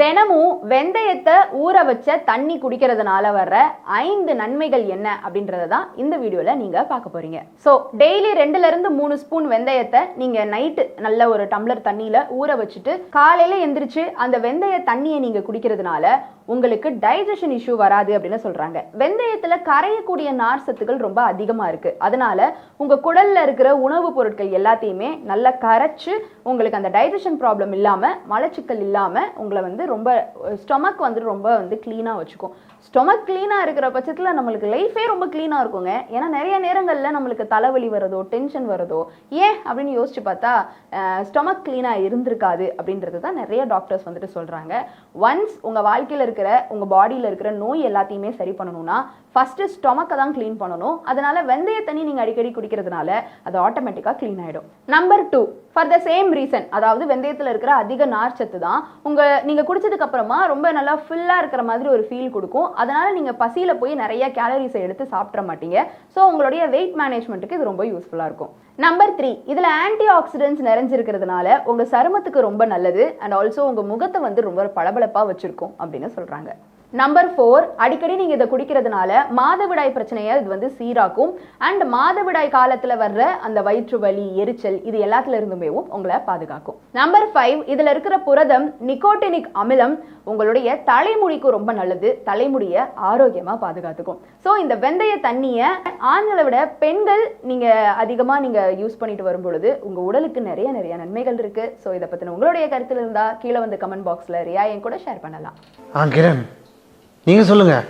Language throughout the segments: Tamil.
தினமும் வெந்தயத்தை ஊற வச்ச தண்ணி குடிக்கிறதுனால வர்ற ஐந்து நன்மைகள் என்ன அப்படின்றத தான் இந்த வீடியோல நீங்க பார்க்க போறீங்க. ஸோ டெய்லி ரெண்டுல இருந்து மூணு ஸ்பூன் வெந்தயத்தை நீங்க நைட்டு நல்ல ஒரு டம்ளர் தண்ணியில ஊற வச்சுட்டு காலையில எந்திரிச்சு அந்த வெந்தய தண்ணியை நீங்க குடிக்கிறதுனால உங்களுக்கு டைஜஷன் இஷ்யூ வராது அப்படின்னு சொல்றாங்க. வெந்தயத்துல கரையக்கூடிய நார் சத்துக்கள் ரொம்ப அதிகமா இருக்கு. அதனால உங்க குடல்ல இருக்கிற உணவுப் பொருட்கள் எல்லாத்தையுமே நல்லா கரைச்சு உங்களுக்கு அந்த டைஜஷன் ப்ராப்ளம் இல்லாம மலச்சிக்கல் இல்லாம உங்களை வந்து ரொம்ப ஸ்டொமக் வந்து ரொம்ப வந்து க்ளீனாக வச்சுக்கும். ஸ்டொமக் க்ளீனாக இருக்கிற பட்சத்தில் நம்மளுக்கு லைஃபே ரொம்ப க்ளீனாக இருக்குங்க. ஏன்னா நிறைய நேரங்களில் நம்மளுக்கு தலைவலி வரதோ டென்ஷன் வரதோ ஏன் அப்படின்னு யோசிச்சு பார்த்தா ஸ்டொமக் க்ளீனாக இருந்திருக்காது அப்படின்றது தான் நிறைய டாக்டர்ஸ் வந்துட்டு சொல்கிறாங்க ஒன்ஸ் உங்கள் வாழ்க்கையில் இருக்கிற உங்கள் பாடியில் இருக்கிற நோய் எல்லாத்தையுமே சரி பண்ணணும்னா ஃபஸ்ட்டு ஸ்டொமக்கை தான் க்ளீன் பண்ணணும். அதனால் வெந்தய தண்ணி நீங்கள் அடிக்கடி குடிக்கிறதுனால அது ஆட்டோமேட்டிக்காக க்ளீன் ஆகிடும் number two for the same reason அதாவது வெந்தயத்தில் இருக்கிற அதிக நார்ச்சத்து தான் உங்கள் நீங்கள் குடிச்சதுக்கு அப்புறமா ரொம்ப நல்லா ஃபுல்லாக இருக்கிற மாதிரி ஒரு ஃபீல் கொடுக்கும். அதனால நீங்கள் பசியில் போய் நிறைய கேலரிஸை எடுத்து சாப்பிட்ற மாட்டீங்க. ஸோ உங்களுடைய வெயிட் மேனேஜ்மெண்ட்டுக்கு இது ரொம்ப யூஸ்ஃபுல்லாக இருக்கும். நம்பர் த்ரீ இதில் ஆன்டி ஆக்சிடென்ட்ஸ் நிறைஞ்சிருக்கிறதுனால உங்கள் சருமத்துக்கு ரொம்ப நல்லது அண்ட் ஆல்சோ உங்கள் முகத்தை வந்து ரொம்ப பளபளப்பாக வச்சுருக்கும் அப்படின்னு சொல்கிறாங்க நம்பர் ஃபோர் அடிக்கடி நீங்கள் இதை குடிக்கிறதுனால மாதவிடாய் பிரச்சனையை இது வந்து சீராக்கும். அண்ட் மாதவிடாய் காலத்தில் வர்ற அந்த வயிற்று வலி எரிச்சல் இது எல்லாத்துல இருந்துமேவும் உங்களை பாதுகாக்கும். நம்பர் ஃபைவ் இதில் இருக்கிற புரதம் நிக்கோட்டினிக் அமிலம் உங்களுடைய தலைமுடிக்கு ரொம்ப நல்லது. தலைமுடியை ஆரோக்கியமாக பாதுகாத்துக்கும். ஸோ இந்த வெந்தய தண்ணியை ஆண்களை விட பெண்கள் நீங்கள் அதிகமாக நீங்கள் யூஸ் பண்ணிட்டு வரும் பொழுது உங்கள் உடலுக்கு நிறைய நிறைய நன்மைகள் இருக்கு. ஸோ இதை பற்றின உங்களுடைய கருத்தில் இருந்தால் கீழே வந்து கமெண்ட் பாக்ஸில் ரியா என் கூட ஷேர் பண்ணலாம். ஆ கிரண். நீங்கள் சொல்லுங்கள்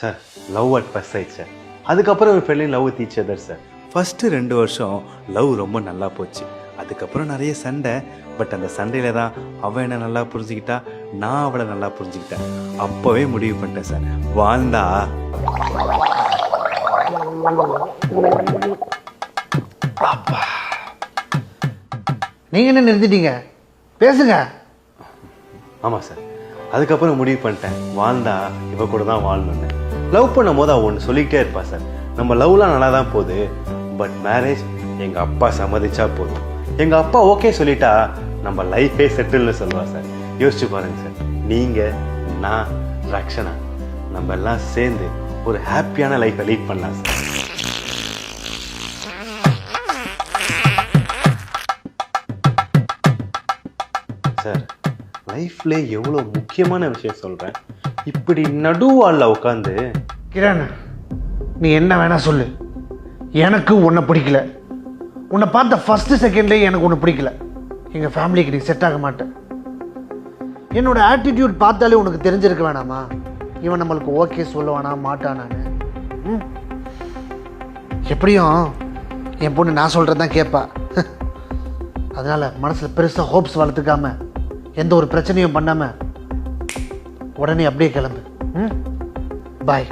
sir love at first sight sir. அதுக்கப்புறம் ஒரு friendly love each other sir. First ரெண்டு வருஷம் லவ் ரொம்ப நல்லா போச்சு. அதுக்கப்புறம் நிறைய சண்டை. பட் அந்த சண்டையில தான் அவன் என்ன நல்லா புரிஞ்சுக்கிட்டா நான் அவளை நல்லா புரிஞ்சுக்கிட்டேன். அப்போவே முடிவு பண்ணிட்டேன் சார். வாழ்ந்தா. நீங்கள் என்ன நிறுத்திட்டீங்க? பேசுங்க. ஆமாம் சார். அதுக்கப்புறம் முடிவு பண்ணிட்டேன். வாழ்ந்தா இவ கூட தான் வாழணும்னு. லவ் பண்ணும் போது அவன் ஒன்று சொல்லிக்கிட்டே இருப்பா சார். நம்ம லவ்லாம் நல்லா தான் போகுது. பட் மேரேஜ் எங்கள் அப்பா சம்மதிச்சா போதும். எங்கள் அப்பா ஓகே சொல்லிட்டா நம்ம லைஃபே செட்டில்னு சொல்லுவா சார். யோசிச்சு பாருங்க சார். நீங்கள் நான் ரக்ஷனா நம்ம எல்லாம் சேர்ந்து ஒரு ஹாப்பியான லைஃப்பை லீட் பண்ணலாம் சார். சார் லைஃப்ல எவ்வளோ முக்கியமான விஷயம் சொல்கிறேன் இப்படி நடுவாளில் உட்காந்து கிரண் நீ என்ன வேணா சொல்லு. எனக்கு உன்னை பிடிக்கல. உன்னை பார்த்த ஃபஸ்ட்டு செகண்ட்லேயே எனக்கு ஒன்று பிடிக்கல. எங்கள் ஃபேமிலிக்கு நீ செட் ஆக மாட்டேன் என்னோட ஆட்டிடியூட் பார்த்தாலே உனக்கு தெரிஞ்சிருக்க வேணாமா? இவன் நம்மளுக்கு ஓகே சொல்லுவானா மாட்டானான்னு. ம். எப்படியும் என் பொண்ணு நான் சொல்கிறது தான் கேட்பா அதனால் மனசில் பெருசாக ஹோப்ஸ் வளர்த்துக்காம எந்த ஒரு பிரச்சனையும் பண்ணாமல் உடனே அப்படியே கிளம்பு. ம்? பாய்